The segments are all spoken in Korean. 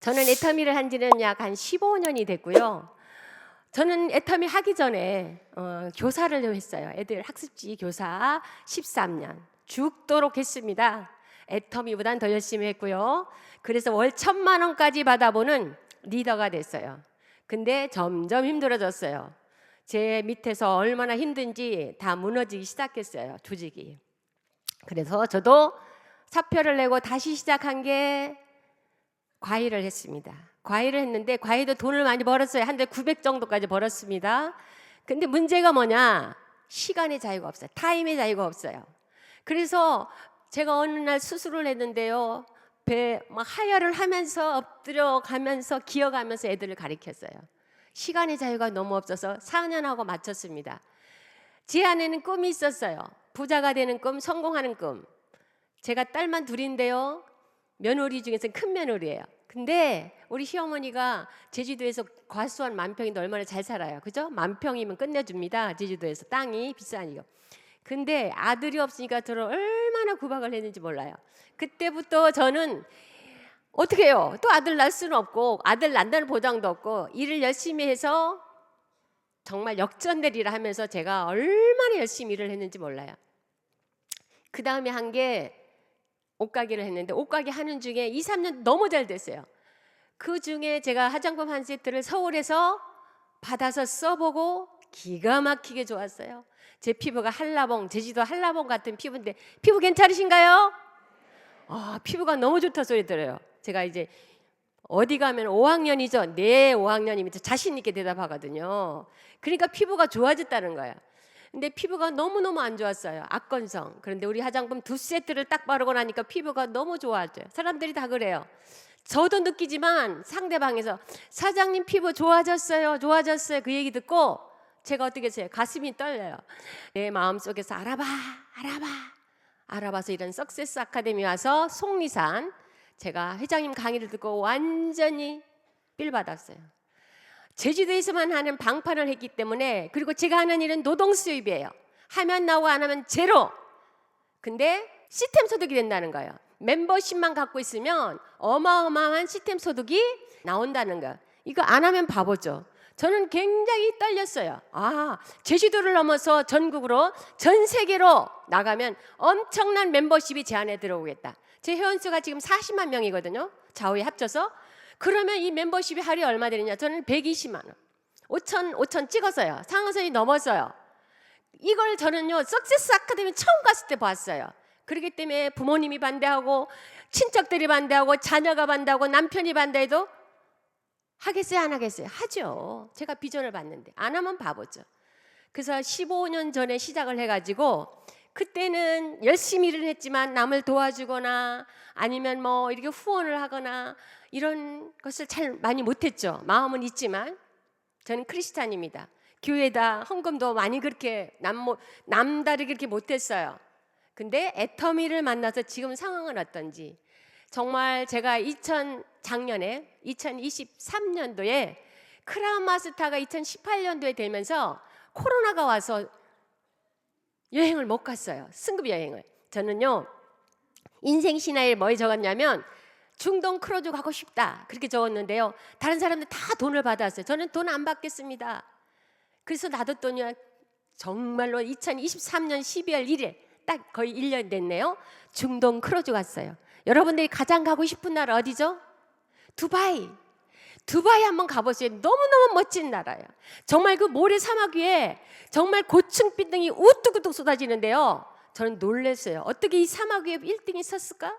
저는 애터미를 한 지는 약 한 15년이 됐고요. 저는 애터미 하기 전에 어, 교사를 했어요. 애들 학습지 교사 13년 죽도록 했습니다. 애터미보단 더 열심히 했고요. 그래서 월 천만 원까지 받아보는 리더가 됐어요. 근데 점점 힘들어졌어요. 제 밑에서 얼마나 힘든지 다 무너지기 시작했어요. 조직이. 그래서 저도 사표를 내고 다시 시작한 게 과외를 했습니다. 과외를 했는데 과외도 돈을 많이 벌었어요. 한 달 900 정도까지 벌었습니다. 근데 문제가 뭐냐? 시간의 자유가 없어요. 타임의 자유가 없어요. 그래서 제가 어느 날 수술을 했는데요. 배 막 하혈을 하면서 엎드려 가면서 기어가면서 애들을 가리켰어요. 시간의 자유가 너무 없어서 4년하고 마쳤습니다. 제 안에는 꿈이 있었어요. 부자가 되는 꿈, 성공하는 꿈. 제가 딸만 둘인데요. 며느리 중에서 큰 며느리예요. 근데 우리 시어머니가 제주도에서 과수원 만평인데 얼마나 잘 살아요. 그죠? 만평이면 끝내줍니다. 제주도에서 땅이 비싸니까. 근데 아들이 없으니까 저를 얼마나 구박을 했는지 몰라요. 그때부터 저는 어떻게 해요? 또 아들 낳을 수는 없고 아들 낳는다는 보장도 없고 일을 열심히 해서 정말 역전되리라 하면서 제가 얼마나 열심히 일을 했는지 몰라요. 그 다음에 한 게 옷가게를 했는데 옷가게 하는 중에 2, 3년 너무 잘 됐어요. 그 중에 제가 화장품 한 세트를 서울에서 받아서 써보고 기가 막히게 좋았어요. 제 피부가 한라봉, 제주도 한라봉 같은 피부인데 피부 괜찮으신가요? 아, 피부가 너무 좋다 소리 들어요. 제가 이제 어디 가면 5학년이죠. 네, 5학년이면 자신 있게 대답하거든요. 그러니까 피부가 좋아졌다는 거예요. 근데 피부가 너무너무 안 좋았어요. 악건성. 그런데 우리 화장품 두 세트를 딱 바르고 나니까 피부가 너무 좋아져요. 사람들이 다 그래요. 저도 느끼지만 상대방에서 사장님 피부 좋아졌어요. 좋아졌어요. 그 얘기 듣고 제가 어떻게 했어요? 가슴이 떨려요. 내 마음속에서 알아봐. 알아봐. 알아봐서 이런 석세스 아카데미 와서 속리산 제가 회장님 강의를 듣고 완전히 삘 받았어요. 제주도에서만 하는 방판을 했기 때문에 그리고 제가 하는 일은 노동 수입이에요. 하면 나오고 안 하면 제로. 근데 시스템 소득이 된다는 거예요. 멤버십만 갖고 있으면 어마어마한 시스템 소득이 나온다는 거예요. 이거 안 하면 바보죠. 저는 굉장히 떨렸어요. 아, 제주도를 넘어서 전국으로 전 세계로 나가면 엄청난 멤버십이 제 안에 들어오겠다. 제 회원수가 지금 40만 명이거든요. 좌우에 합쳐서. 그러면 이 멤버십이 하루에 얼마 되느냐? 저는 120만 원. 5천 5천 찍었어요. 상한선이 넘었어요. 이걸 저는요. 석세스 아카데미 처음 갔을 때 봤어요. 그렇기 때문에 부모님이 반대하고 친척들이 반대하고 자녀가 반대하고 남편이 반대해도 하겠어요, 안 하겠어요? 하죠. 제가 비전을 봤는데 안 하면 바보죠. 그래서 15년 전에 시작을 해가지고 그때는 열심히 일을 했지만 남을 도와주거나 아니면 뭐 이렇게 후원을 하거나 이런 것을 잘 많이 못했죠. 마음은 있지만 저는 크리스찬입니다. 교회다 헌금도 많이 그렇게 남, 남다르게 그렇게 못했어요. 근데 애터미를 만나서 지금 상황은 어떤지 정말 제가 2000 작년에 2023년도에 크라운 마스터가 2018년도에 되면서 코로나가 와서 여행을 못 갔어요. 승급 여행을. 저는요. 인생 신화에 뭐 적었냐면 중동 크루즈 가고 싶다. 그렇게 적었는데요. 다른 사람들 다 돈을 받았어요. 저는 돈 안 받겠습니다. 그래서 놔뒀더니 정말로 2023년 12월 1일 딱 거의 1년 됐네요. 중동 크루즈 갔어요. 여러분들이 가장 가고 싶은 나라 어디죠? 두바이. 두바이 한번 가보세요. 너무너무 멋진 나라예요. 정말 그 모래 사막 위에 정말 고층 빌딩이 우뚝우뚝 쏟아지는데요. 저는 놀랐어요. 어떻게 이 사막 위에 1등이 섰을까?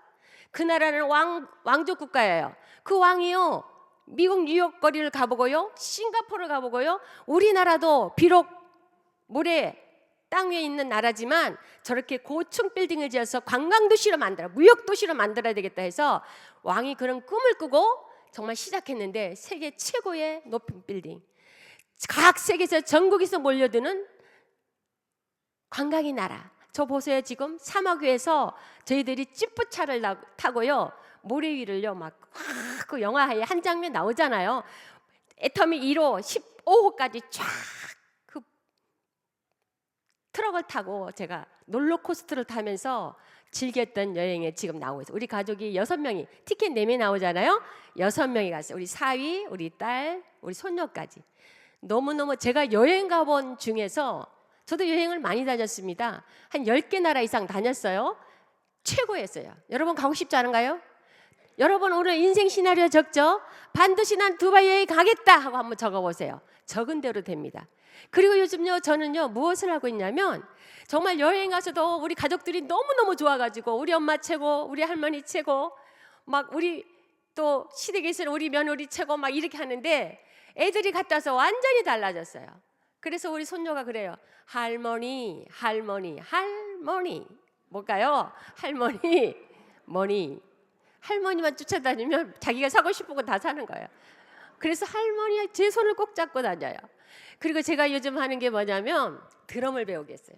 그 나라는 왕, 왕족 국가예요. 그 왕이요. 미국 뉴욕 거리를 가보고요. 싱가포르를 가보고요. 우리나라도 비록 모래 땅 위에 있는 나라지만 저렇게 고층 빌딩을 지어서 관광 도시로 만들어 무역 도시로 만들어야 되겠다 해서 왕이 그런 꿈을 꾸고 정말 시작했는데 세계 최고의 높은 빌딩. 각 세계에서 전국에서 몰려드는 관광의 나라. 저 보세요 지금 사막 위에서 저희들이 찌뿌차를 타고요 모래 위를요 막 그 영화에 한 장면 나오잖아요. 애터미 1호 15호까지 쫙 그 트럭을 타고 제가 롤러코스터를 타면서 즐겼던 여행에 지금 나오고 있어요. 우리 가족이 여섯 명이 티켓 내면 나오잖아요. 여섯 명이 갔어요. 우리 사위, 우리 딸, 우리 손녀까지. 너무너무 제가 여행 가본 중에서 저도 여행을 많이 다녔습니다. 한 10개 나라 이상 다녔어요. 최고였어요. 여러분 가고 싶지 않은가요? 여러분 오늘 인생 시나리오 적죠? 반드시 난 두바이 여행 가겠다 하고 한번 적어보세요. 적은 대로 됩니다. 그리고 요즘요 저는요 무엇을 하고 있냐면 정말 여행 가서도 우리 가족들이 너무너무 좋아가지고 우리 엄마 최고 우리 할머니 최고 막 우리 또 시댁에서는 우리 며느리 최고 막 이렇게 하는데 애들이 갔다 와서 완전히 달라졌어요. 그래서 우리 손녀가 그래요. 할머니, 할머니, 할머니. 뭘까요? 할머니, 머니. 할머니만 쫓아다니면 자기가 사고 싶은 거 다 사는 거예요. 그래서 할머니 제 손을 꼭 잡고 다녀요. 그리고 제가 요즘 하는 게 뭐냐면 드럼을 배우겠어요.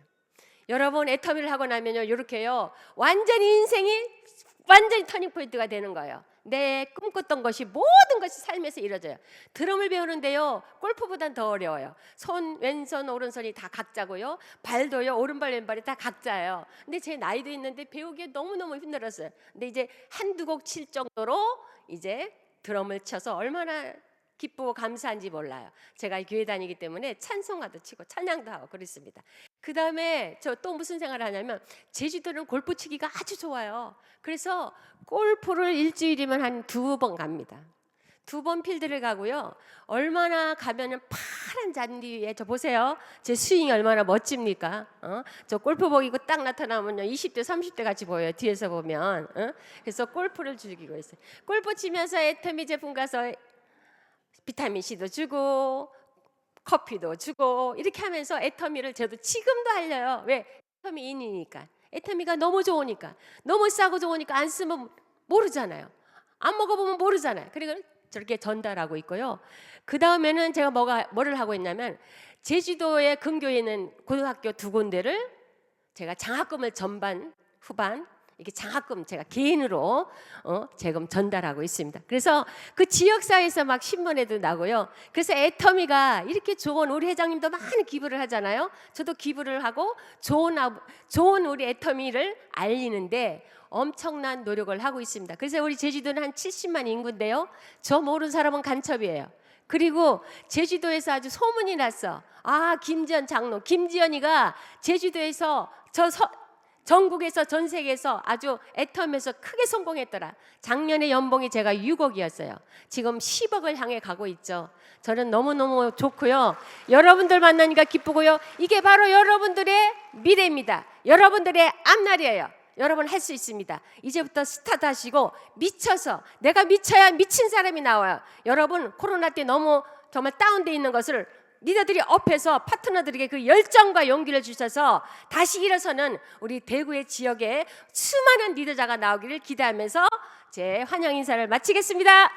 여러분 애터미를 하고 나면요 이렇게요 완전히 인생이 완전히 터닝 포인트가 되는 거예요. 내 꿈꿨던 것이 모든 것이 삶에서 이루어져요. 드럼을 배우는데요 골프보단 더 어려워요. 손 왼손 오른손이 다 각자고요. 발도요 오른발 왼발이 다 각자예요. 근데 제 나이도 있는데 배우기에 너무 너무 힘들었어요. 근데 이제 한두 곡 칠 정도로 이제 드럼을 쳐서 얼마나 기쁘고 감사한지 몰라요. 제가 교회 다니기 때문에 찬송가도 치고 찬양도 하고 그랬습니다. 그 다음에 저 또 무슨 생각을 하냐면 제주도는 골프 치기가 아주 좋아요. 그래서 골프를 일주일이면 한 두 번 갑니다. 두 번 필드를 가고요. 얼마나 가면은 파란 잔디 위에 저 보세요. 제 스윙이 얼마나 멋집니까? 어? 저 골프복 입고 딱 나타나면요. 20대, 30대 같이 보여요. 뒤에서 보면. 어? 그래서 골프를 즐기고 있어요. 골프 치면서 애터미 제품 가서 비타민 C도 주고 커피도 주고 이렇게 하면서 애터미를 저도 지금도 알려요. 왜? 애터미 인이니까. 애터미가 너무 좋으니까. 너무 싸고 좋으니까 안 쓰면 모르잖아요. 안 먹어보면 모르잖아요. 그리고 저렇게 전달하고 있고요. 그 다음에는 제가 뭐가 뭐를 하고 있냐면 제주도의 근교에 있는 고등학교 두 군데를 제가 장학금을 전반 후반 이렇게 장학금 제가 개인으로 어, 제금 전달하고 있습니다. 그래서 그 지역사회에서 막 신문에도 나고요. 그래서 애터미가 이렇게 좋은 우리 회장님도 많은 기부를 하잖아요. 저도 기부를 하고 좋은 아, 좋은 우리 애터미를 알리는데 엄청난 노력을 하고 있습니다. 그래서 우리 제주도는 한 70만 인구인데요. 저 모르는 사람은 간첩이에요. 그리고 제주도에서 아주 소문이 났어. 아, 김지연 장로, 김지연이가 제주도에서 저 서, 전국에서 전 세계에서 아주 애텀에서 크게 성공했더라. 작년에 연봉이 제가 6억이었어요. 지금 10억을 향해 가고 있죠. 저는 너무너무 좋고요. 여러분들 만나니까 기쁘고요. 이게 바로 여러분들의 미래입니다. 여러분들의 앞날이에요. 여러분 할 수 있습니다. 이제부터 스타트 하시고 미쳐서 내가 미쳐야 미친 사람이 나와요. 여러분 코로나 때 너무 정말 다운돼 있는 것을 리더들이 업해서 파트너들에게 그 열정과 용기를 주셔서 다시 일어서는 우리 대구의 지역에 수많은 리더자가 나오기를 기대하면서 제 환영 인사를 마치겠습니다.